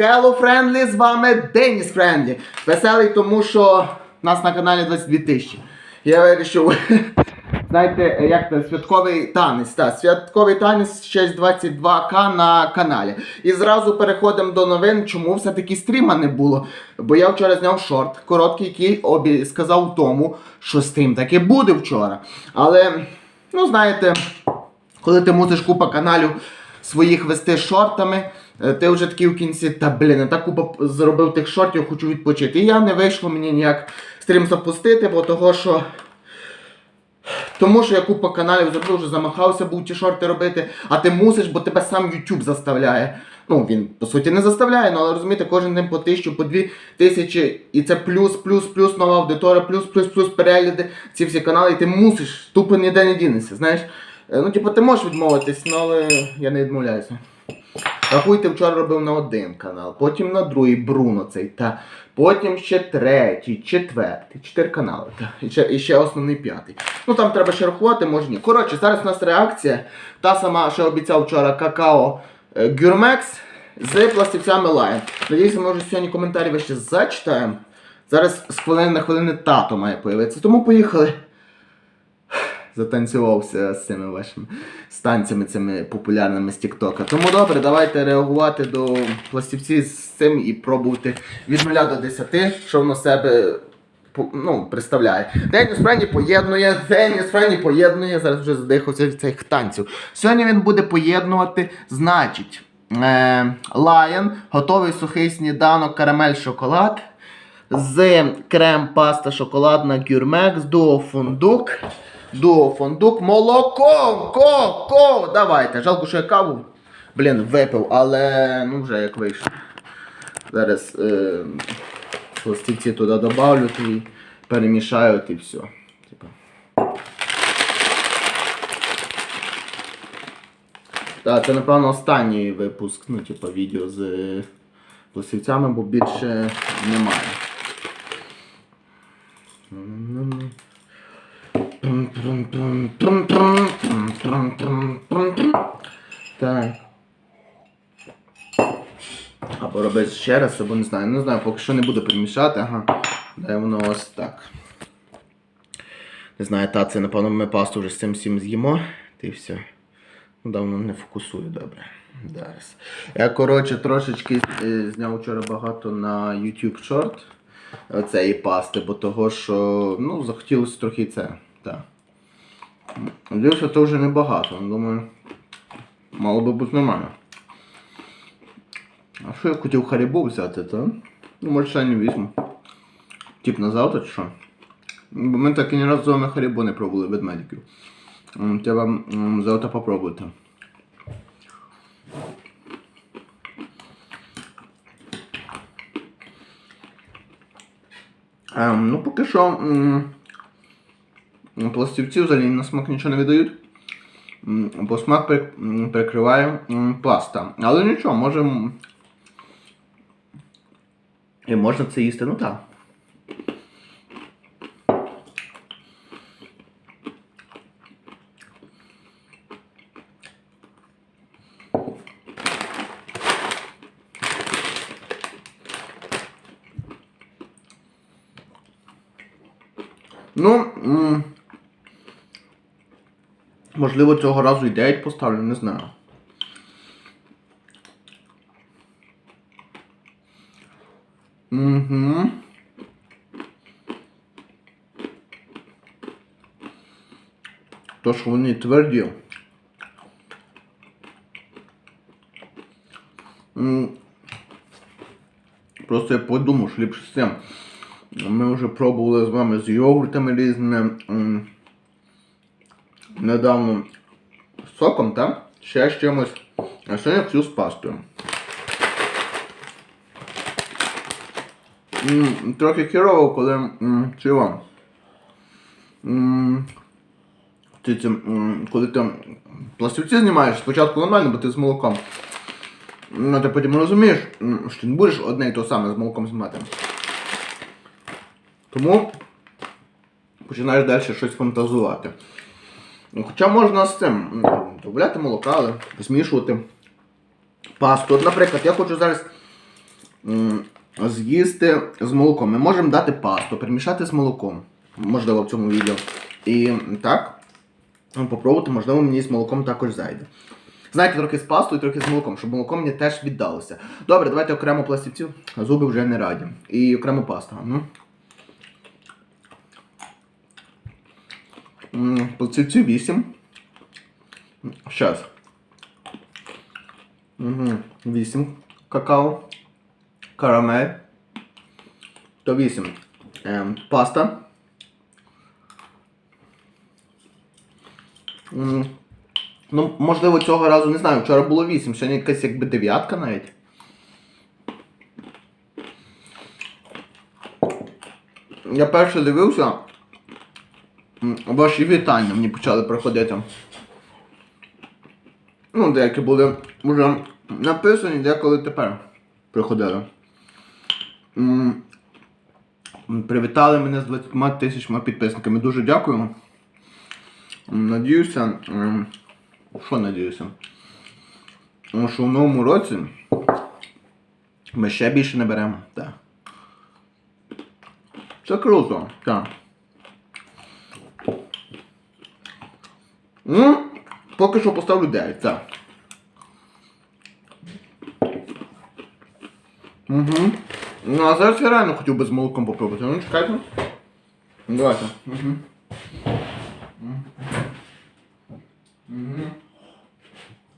Hello, friendly, з вами Деніс Френдлі. Веселий, тому що нас на каналі 22 тисячі. Я вирішив, знаєте, як це, святковий танець. Та, святковий танець ще 22к на каналі. І зразу переходимо до новин, чому все-таки стріма не було. Бо я вчора зняв шорт, короткий, який обі... сказав тому, що стрім таки буде вчора. Але, ну знаєте, коли ти мусиш купа каналів своїх вести шортами, ти вже такий в кінці, та блін, я так купа зробив тих шортів, хочу відпочити. І я не вийшло мені ніяк стрім запустити, бо того, що. Тому що я купа каналів зробив, вже замахався був ті шорти робити, а ти мусиш, бо тебе сам YouTube заставляє. Ну, він по суті не заставляє, ну, але розумієте, кожен день по тисячу, по дві тисячі, і це плюс, плюс, плюс нова аудиторія, плюс, плюс, плюс перегляди, ці всі канали, і ти мусиш, тупо ніде не дінешся, знаєш. Е, Ну, типу, ти можеш відмовитись, ну, але я не відмовляюся. Рахуйте, вчора робив на один канал, потім на другий Бруно цей, та потім ще третій, четвертий, чотири канали, та, і, ще, і ще основний п'ятий. Ну там треба ще рахувати, може ні. Коротше, зараз у нас реакція. Та сама, що обіцяв вчора какао е, Гюрмекс з пластівцями Lion. Надіюся, ми вже сьогодні коментарі ви ще зачитаємо. Зараз з хвилини на хвилини тато має появитися. Тому поїхали. Затанцювався з цими вашими станціями цими популярними з Тіктока. Тому добре, давайте реагувати до пластівців з цим і пробувати від 0 до 10, що воно себе ну, представляє. Деніс Френі поєднує, Деніс Френі поєднує, зараз вже задихався від цих танців. Сьогодні він буде поєднувати, значить, е, Lion, готовий сухий сніданок, карамель шоколад. З крем паста шоколадна Гюрмекс, дуо фундук. Дуо фундук, молоко! Ко! Ко! Давайте. Жалко, що я каву. Блін, випив, але ну вже як вийшло. Зараз е, пластівці туди добавлю і перемішаю і все. Типа. Так, це напевно останній випуск, ну, типа, відео з е, пластівцями, бо більше немає. Так. Або робити ще раз, або не знаю. Не знаю, поки що не буду перемішати, ага. Дай воно ось так. Не знаю, та це, напевно, ми пасту вже з цим всім з'їмо. Й все. Ну, давно не фокусую, добре. Зараз. Я, коротше, трошечки е, зняв вчора багато на YouTube Short цієї пасти, бо того, що ну, захотілося трохи це. Так. Дивився, то вже небагато. Думаю, мало би бути нормально. А що я хотів харібу взяти, то? Ну, може, ще не візьму. Тип на завтра чи що? Бо ми так і ні разу з вами харібу не пробували ведмедиків. Треба завтра попробувати. Ем, ну, поки що м, пластівці взагалі на смак нічого не видають. М, Бо смак при- м, перекриває. Але нічого, може. І можна це їсти, ну так. Ну. Можливо, цього разу і 9 поставлю, не знаю. Угу. То, що вони тверді. Просто я подумав, що ліпше з цим. Ми вже пробували з вами з йогуртами різними. Недавно з соком, так? Ще з чимось. А сьогодні хочу з пастою. Трохи хірово, коли чого. М, Ти, ці, коли ти пластівці знімаєш, спочатку нормально, бо ти з молоком. Ну, ти потім розумієш, що ти не будеш одне і то саме з молоком знімати. Тому починаєш далі щось фантазувати. Ну, Хоча можна з цим м, молока, але змішувати пасту. От, наприклад, я хочу зараз з'їсти з молоком. Ми можемо дати пасту, перемішати з молоком. Можливо, в цьому відео. І так, попробувати, можливо, мені з молоком також зайде. Знаєте, трохи з пастою, трохи з молоком, щоб молоко мені теж віддалося. Добре, давайте окремо пластівців, зуби вже не раді. І окремо пасту. Ну. М, Пластівці 8. Щас. Угу. 8 какао. Карамель. То 8. Ем, паста. М, Ну, можливо, цього разу не знаю. Вчора було 8, сьогодні якась якби дев'ятка навіть. Я перше дивився. Ваші вітання мені почали приходити. Ну, деякі були вже написані, деколи тепер приходили. Привітали мене з 20 тисячами підписниками. Дуже дякую. Надіюся. Що надіюся? Що в новому році ми ще більше не беремо. Так. Це круто, так. Ну, поки що поставлю 9, так. Угу. Ну, а зараз я реально хотів би з молоком попробувати. Ну, чекайте. Ну, Давайте. Угу.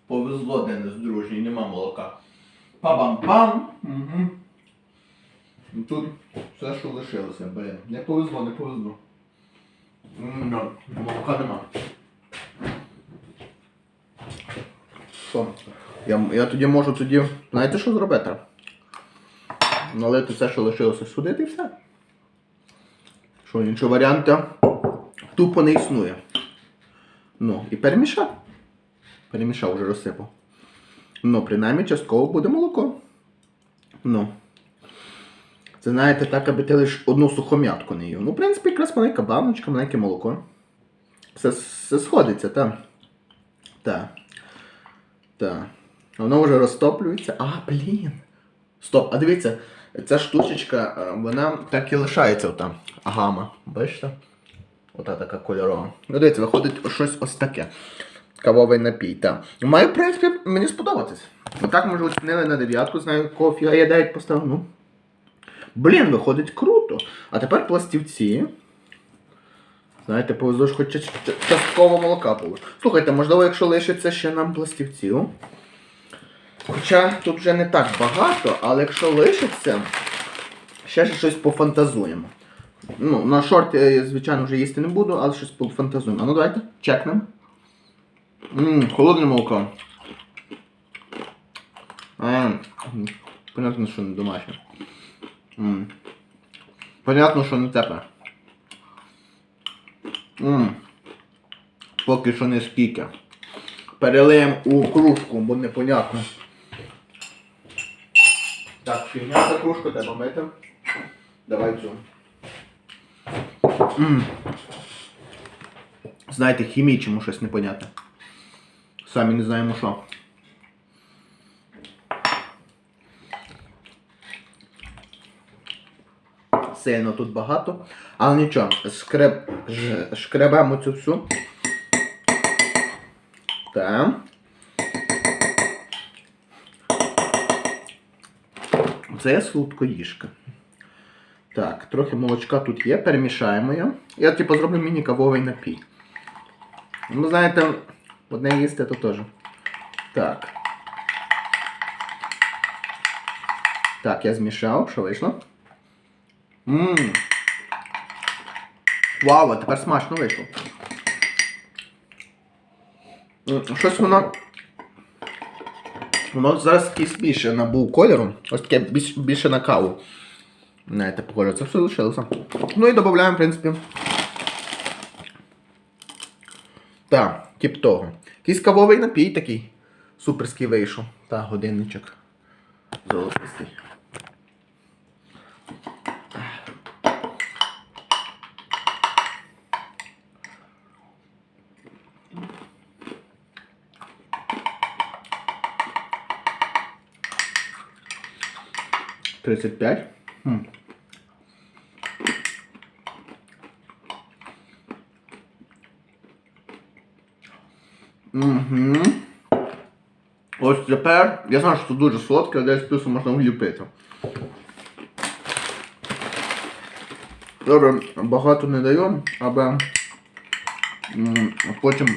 Повезло Денис, дружній, нема молока. Па-бам-пам. Угу. Тут все, що лишилося, блин. Не повезло, не повезло. М, Молока нема. Що? Я, я тоді можу тоді. Знаєте, що зробити? Налити все, що лишилося сюди, і все. Що, іншого варіанту тупо не існує. Ну, і перемішав. Перемішав, вже розсипав. Ну, принаймні частково буде молоко. Ну. Це знаєте, так, аби ти лише одну сухом'ятку не їв. Ну, в принципі, якраз маленька баночка, маленьке молоко. Все, все сходиться, так. Так. Так. Воно вже розтоплюється. А, блін. Стоп, а дивіться, ця штучечка, е, вона так і лишається ота гама. Бачите? Ота така кольорова. Ну, дивіться, виходить щось ось таке. Кавовий напій, так. Має, в принципі, мені сподобатись. Отак, може, оцінили на дев'ятку, знаю, кофі, а я 9 поставив. Ну. Блін, виходить круто. А тепер пластівці. Знаєте, повезло ж хоч ча- ча- частково молока було. Слухайте, можливо, якщо лишиться ще нам пластівців. Хоча тут вже не так багато, але якщо лишиться, ще щось пофантазуємо. Ну, на шорт звичайно, вже їсти не буду, але щось пофантазуємо. А ну давайте, чекнемо. Ммм, холодне молоко. Понятно, що не домашнє. Понятно, що не тепле. М. Поки що не скільки. Перелиємо у кружку, бо непонятно. Так, фігня за кружку треба мити. Давай цю. М. Знаєте, хімічимо щось непонятне. Самі не знаємо що. Сильно тут багато. Але нічого, шкреб, шкребемо цю всю. Так. Це сладкоїжка. Так, трохи молочка тут є, перемішаємо його. Я типу зроблю міні-кавовий напій. Ну, знаєте, одне їсти то теж. Так. Так, я змішав, що вийшло? Ммм. Вау, а тепер смачно вийшло. Щось воно. Воно зараз більше набув кольору. Ось таке більш, більше на каву. Знаєте, кольору це все лишилося. Ну і додаємо, в принципі. Так, тип того. Якийсь кавовий напій такий. Суперський вийшов. Та, годинничок. Золотистий. Тридцять п'ять. Хм. Угу. Ось тепер. Я знаю, що це дуже солодке, десь плюсом можна вліпити. Добре, багато не даю, аби потім.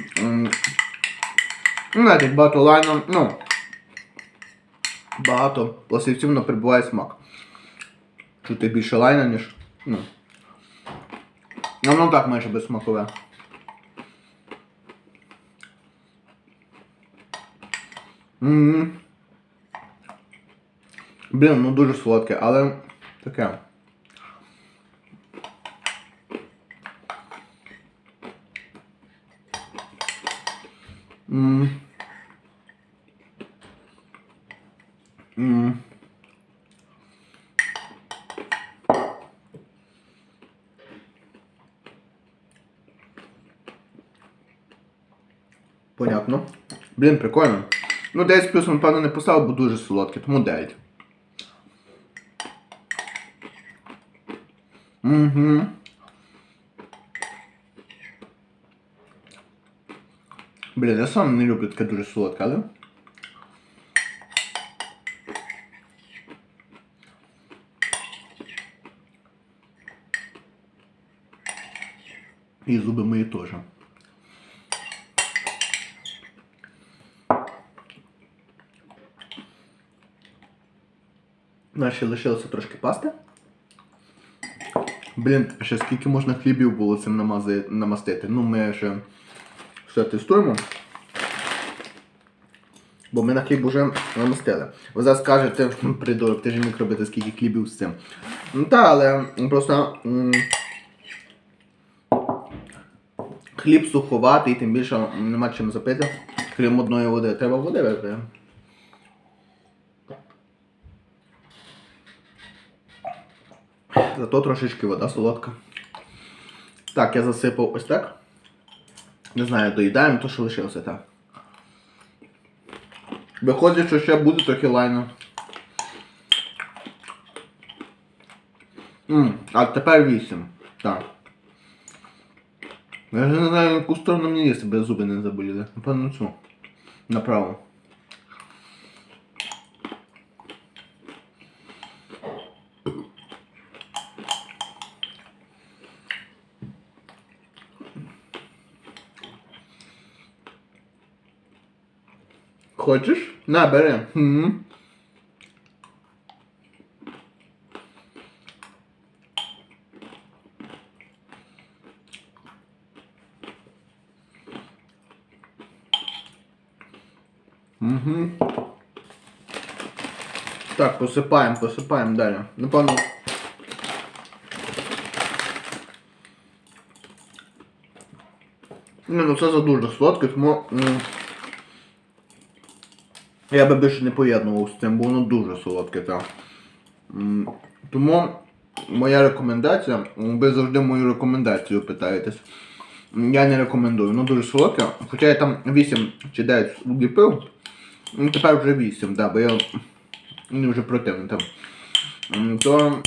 Ну, як багато лайну, ну. Багато пластівців прибуває смак. Чути більше лайна, ніж. Ну. Ну, воно так майже безсмакове. Блін, ну дуже солодке, але таке. Ммм. Понятно. Блін, прикольно. Ну, 10 плюс, напевно, не поставив, бо дуже солодке, тому 9. Угу. Блін, я сам не люблю таке дуже солодке, але. І зуби мої теж. Наші лишилося трошки пасти. Блін, ще скільки можна хлібів було цим намази... намастити. Ну, ми ще все тестуємо. Бо ми на хліб вже намастили. Ви зараз скажете, придурок, ти ж міг робити скільки хлібів з цим. Ну так, але просто хліб суховатий, тим більше нема чим запити. Крім одної води. Треба води випити. Зато трошечки вода солодка. Так, я засипав ось так. Не знаю, доїдаємо то, що лишилося так. Виходить, що ще буде трохи лайно. М, а тепер 8. Так. Я вже не знаю, на яку сторону мені їсти, без зуби не заболіли. Напевно цю. Направо. Хочеш? На, бери. Угу. Угу. Так, посипаємо, посипаємо далі. Напевно. Не, ну це за дуже солодке, тому. Я би більше не поєднував з цим, бо воно дуже солодке, так. Тому моя рекомендація, ви завжди мою рекомендацію питаєтесь. Я не рекомендую, воно дуже солодке. Хоча я там 8 чи 9 вліпив, ну тепер вже 8, да, бо я мені вже противно там. То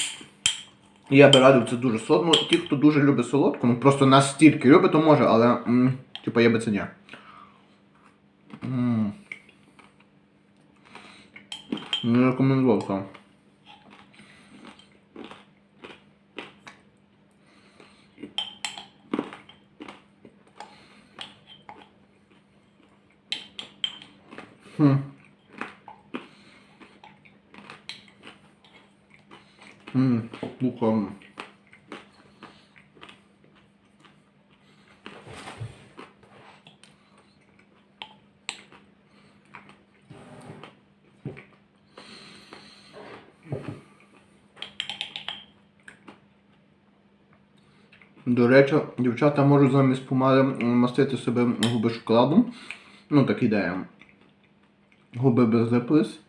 я би радив це дуже солодко. Ну, ті, хто дуже любить солодку, ну просто настільки любить, то може, але м, типа я би це ні. М. Не рекомендував сам. Хм. Ммм, буквально. До речі, дівчата можуть замість помади мастити себе губи шоколадом. Ну, так ідея. Губи би злиплись.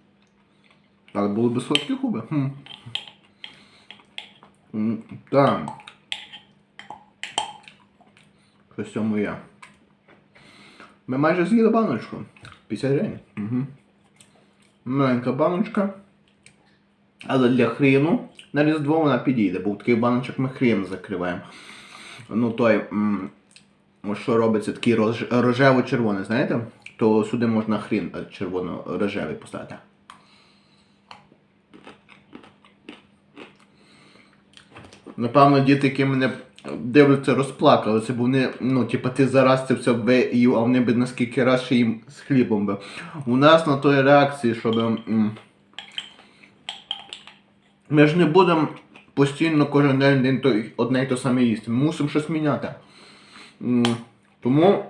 Так, були б солодкі губи. Так. Щось цьому є. Ми майже з'їли баночку. 50 гривень. Угу. Маленька баночка. Але для хріну на Різдво вона підійде, бо в таких баночок ми хрін закриваємо. Ну той, що робиться, такий рожево-червоний, знаєте? То сюди можна хрін е, червоно-рожевий поставити. Напевно, діти, які мене дивляться, розплакалися, бо вони, ну, типа, ти зараз це все виїв, а вони б наскільки раз ще їм з хлібом би. У нас на той реакції, щоб. ми ж не будемо постійно кожен день одне й те саме їсти. Мусимо щось міняти. Тому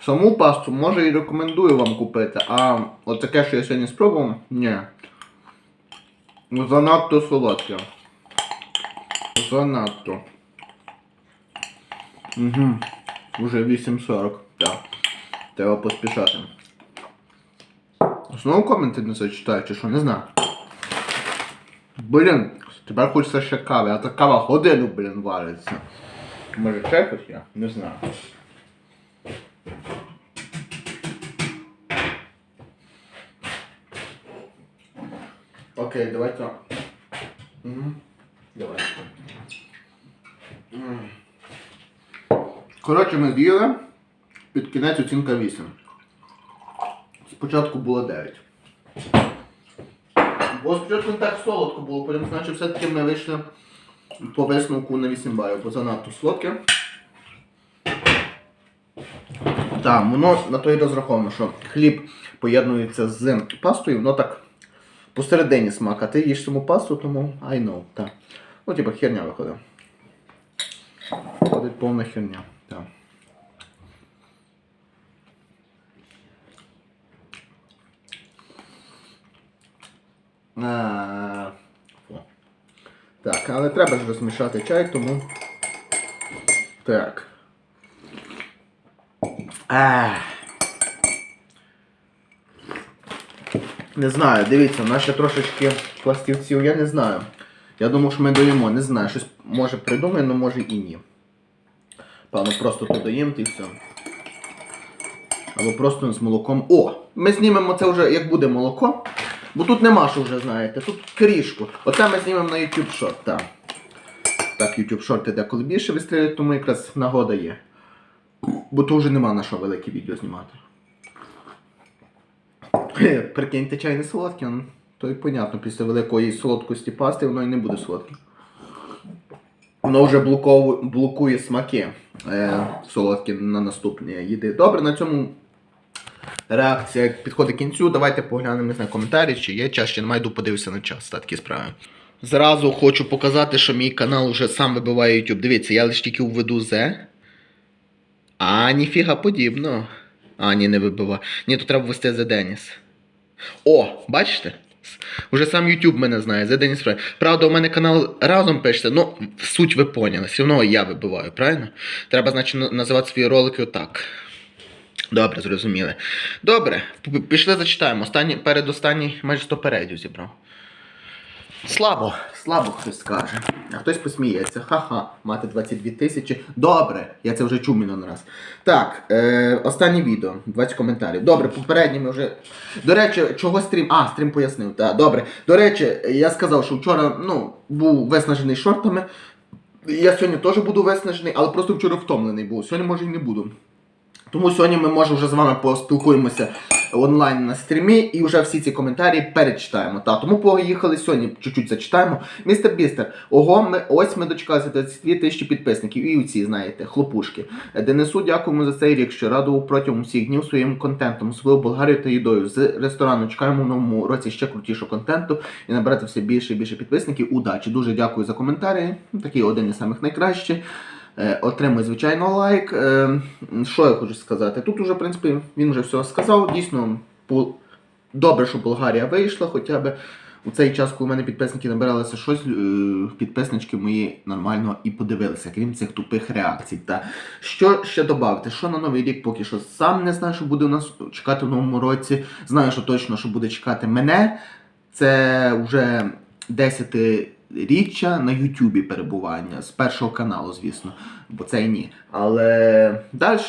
саму пасту може і рекомендую вам купити, а от таке, що я сьогодні спробував, ні. Занадто солодке. Занадто. Угу. Уже 8.40. Так. Треба поспішати. Знову коменти не зачитаю, чи що, не знаю. Блін, тепер хочеться ще кави, а та кава годину, блін, вариться. Може якось є? Не знаю. Окей, давай так. Угу. Давай. Коротше, ми з'їли. Під кінець оцінка 8. Спочатку було 9. Бо спочатку не так солодко було, потім, значить, все-таки ми вийшли по висновку на 8 балів, бо занадто солодке. Так, воно на той розраховано, що хліб поєднується з пастою, воно так посередині смак, а ти їш саму пасту, тому I know, так. Ну, типа херня виходить. Виходить повна херня. Так. А, фу. Так, але треба ж розмішати чай, тому. Так. А. Не знаю, дивіться, в нас ще трошечки пластівців, я не знаю. Я думав, що ми доїмо, не знаю, щось може придумаємо, але може і ні. Певно, просто то доїм і все. Або просто з молоком. О! Ми знімемо це вже, як буде молоко. Бо тут нема що вже, знаєте, тут крішку. Оце ми знімемо на YouTube Short, так. Так, YouTube Short деколи більше вистрілюють, тому якраз нагода є. Бо то вже нема на що велике відео знімати. Прикиньте, чай не солодкий, то й понятно, після великої солодкості пасти воно і не буде солодке. Воно вже блокову- блокує смаки е, солодкі на наступні їди. Добре, на цьому реакція підходить кінцю. Давайте поглянемо не знаю, коментарі, чи є час, чи немає, йду подивитися на час. Та, такі справи. Зразу хочу показати, що мій канал вже сам вибиває YouTube. Дивіться, я лише тільки введу Z. А, ніфіга подібно. А, ні, не вибиває. Ні, то треба ввести The Деніс. О, бачите? Уже сам YouTube мене знає, The Деніс Фрай. Правда, у мене канал разом пишеться, ну, суть ви поняли. Все одно я вибиваю, правильно? Треба, значить, називати свої ролики отак. Добре, зрозуміли. Добре, пішли зачитаємо. Останній, передостанній майже 100 передів зібрав. Слабо, слабо хтось скаже. А хтось посміється. Ха-ха, мати 22 тисячі. Добре, я це вже чув мільйон раз. Так, е, останнє відео, 20 коментарів. Добре, попередні ми вже. До речі, чого стрім. А, стрім пояснив. Так, добре. До речі, я сказав, що вчора ну, був виснажений шортами. Я сьогодні теж буду виснажений, але просто вчора втомлений був. Сьогодні може і не буду. Тому сьогодні ми може вже з вами поспілкуємося онлайн на стрімі і вже всі ці коментарі перечитаємо. Та, тому поїхали сьогодні, чуть-чуть зачитаємо. Містер Бістер, ого, ми, ось ми дочекалися 22 тисячі підписників і ці, знаєте, хлопушки. Денису, дякуємо за цей рік, що радував протягом всіх днів своїм контентом, своєю Болгарією та їдою. З ресторану чекаємо в новому році ще крутішого контенту і набирати все більше і більше підписників. Удачі! Дуже дякую за коментарі. Такий один із самих найкращих. Е, звичайно, лайк. Е, Що я хочу сказати? Тут уже, в принципі, він вже все сказав. Дійсно, добре, що Болгарія вийшла, хоча б у цей час, коли в мене підписники набиралися щось, е, підписнички мої нормально і подивилися, крім цих тупих реакцій. Та що ще додати? Що на новий рік поки що сам не знаю, що буде у нас чекати в новому році. Знаю, що точно що буде чекати мене. Це вже 10 річчя на Ютубі перебування з першого каналу, звісно, бо це і ні. Але далі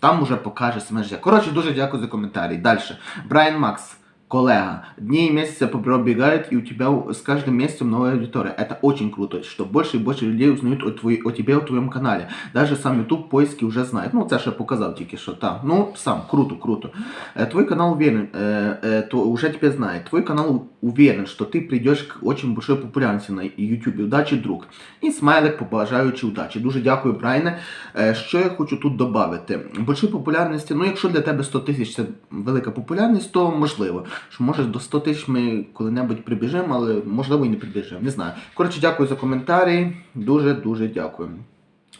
там уже покаже себе. Коротше, дуже дякую за коментарі. Далі. Брайан Макс Коллега, дни и месяцы пробегают, и у тебя с каждым месяцем новая аудитория. Это очень круто, что больше и больше людей узнают о, твої, о тебе, о твоем канале. Даже сам YouTube поиски уже знает. Ну, це ще показав тільки що там. Ну, сам, круто, круто. Э, Твой канал уверен, э, э, то уже тебя знает. Твой канал уверен, что ты придешь к очень большой популярности на YouTube. Удачи, друг. І смайлик побажаючи удачі. Дуже дякую, Брайне. Е, Що я хочу тут додати? Большої популярності, ну якщо для тебе 100 тисяч це велика популярність, то можливо. Що може до 100 тисяч ми коли-небудь прибіжимо, але можливо і не прибіжимо. Не знаю. Коротше, дякую за коментарі. Дуже дуже дякую.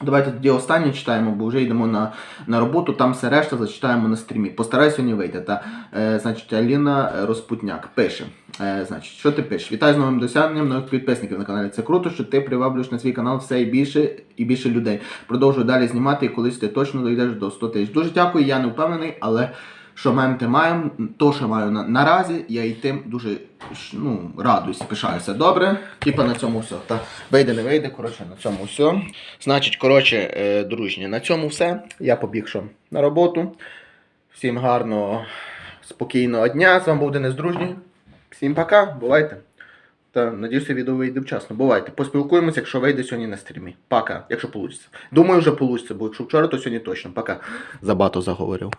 Давайте тоді останнє читаємо, бо вже йдемо на, на роботу, там все решта зачитаємо на стрімі. Постараюсь сьогодні вийти. Та, е, значить, Аліна Розпутняк пише. Е, значить, що ти пишеш? Вітаю з новим досягненням нових підписників на каналі. Це круто, що ти приваблюєш на свій канал все і більше і більше людей. Продовжуй далі знімати, і колись ти точно дійдеш до 100 тисяч. Дуже дякую, я не впевнений, але що маємо, те маємо. То, що маю на, наразі, я і тим дуже ну, радуюся, пишаюся. Добре. Типа на цьому все. Та вийде, не вийде. Коротше, на цьому все. Значить, коротше, е, дружні, на цьому все. Я побіг що на роботу. Всім гарного, спокійного дня. З вами був Денис Дружній. Всім пока, бувайте. Та надіюся, відео вийде вчасно. Бувайте. Поспілкуємося, якщо вийде сьогодні на стрімі. Пока, якщо вийде. Думаю, вже вийде, бо якщо вчора, то сьогодні точно. Пока. Забато заговорив.